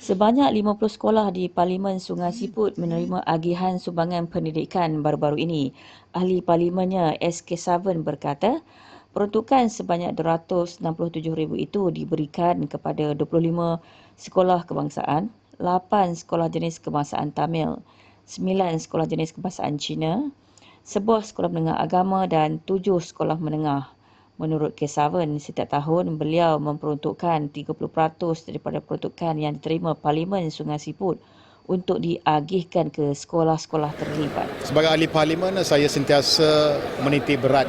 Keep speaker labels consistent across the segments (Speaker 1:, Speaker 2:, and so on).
Speaker 1: Sebanyak 50 sekolah di Parlimen Sungai Siput menerima agihan sumbangan pendidikan baru-baru ini. Ahli Parlimennya SK Savan berkata, peruntukan sebanyak RM267,000 itu diberikan kepada 25 sekolah kebangsaan, 8 sekolah jenis kebangsaan Tamil, 9 sekolah jenis kebangsaan Cina, sebuah sekolah menengah agama dan 7 sekolah menengah. Menurut Kesavan, setiap tahun beliau memperuntukkan 30% daripada peruntukan yang diterima Parlimen Sungai Siput untuk diagihkan ke sekolah-sekolah terlibat.
Speaker 2: Sebagai ahli parlimen, saya sentiasa menitik berat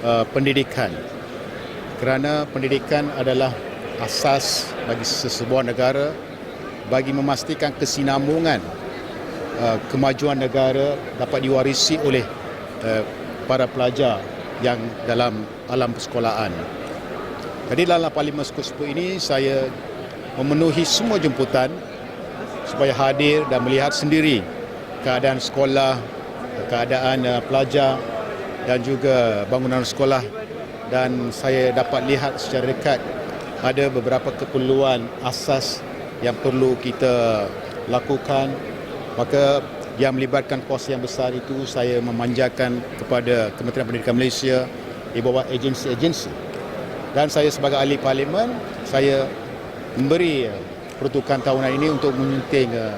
Speaker 2: uh, pendidikan. Kerana pendidikan adalah asas bagi sesebuah negara bagi memastikan kesinambungan uh, kemajuan negara dapat diwarisi oleh uh, para pelajar yang dalam alam persekolahan. Jadi dalam Parlimen Suku-Suku ini saya memenuhi semua jemputan supaya hadir dan melihat sendiri keadaan sekolah, keadaan uh, pelajar dan juga bangunan sekolah dan saya dapat lihat secara dekat ada beberapa keperluan asas yang perlu kita lakukan maka yang melibatkan kos yang besar itu saya memanjakan kepada Kementerian Pendidikan Malaysia di bawah agensi-agensi dan saya sebagai ahli parlimen saya memberi peruntukan tahunan ini untuk menyunting uh,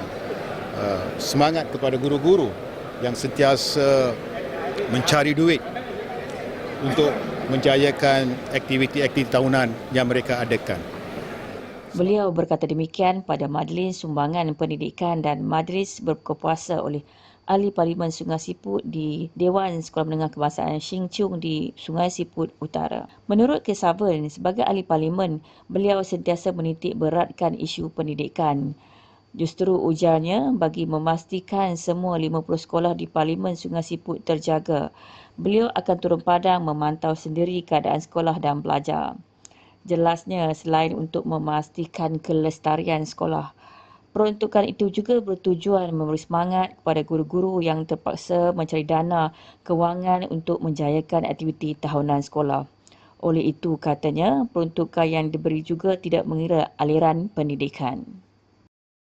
Speaker 2: uh, semangat kepada guru-guru yang sentiasa mencari duit untuk menjayakan aktiviti-aktiviti tahunan yang mereka adakan.
Speaker 1: Beliau berkata demikian pada Majlis Sumbangan Pendidikan dan Majlis berkuasa oleh Ahli Parlimen Sungai Siput di Dewan Sekolah Menengah Kebangsaan Shing Chung di Sungai Siput Utara. Menurut Kesavan, sebagai Ahli Parlimen, beliau sentiasa menitik beratkan isu pendidikan. Justru ujarnya bagi memastikan semua 50 sekolah di Parlimen Sungai Siput terjaga, beliau akan turun padang memantau sendiri keadaan sekolah dan pelajar. Jelasnya selain untuk memastikan kelestarian sekolah, peruntukan itu juga bertujuan memberi semangat kepada guru-guru yang terpaksa mencari dana kewangan untuk menjayakan aktiviti tahunan sekolah. Oleh itu katanya, peruntukan yang diberi juga tidak mengira aliran pendidikan.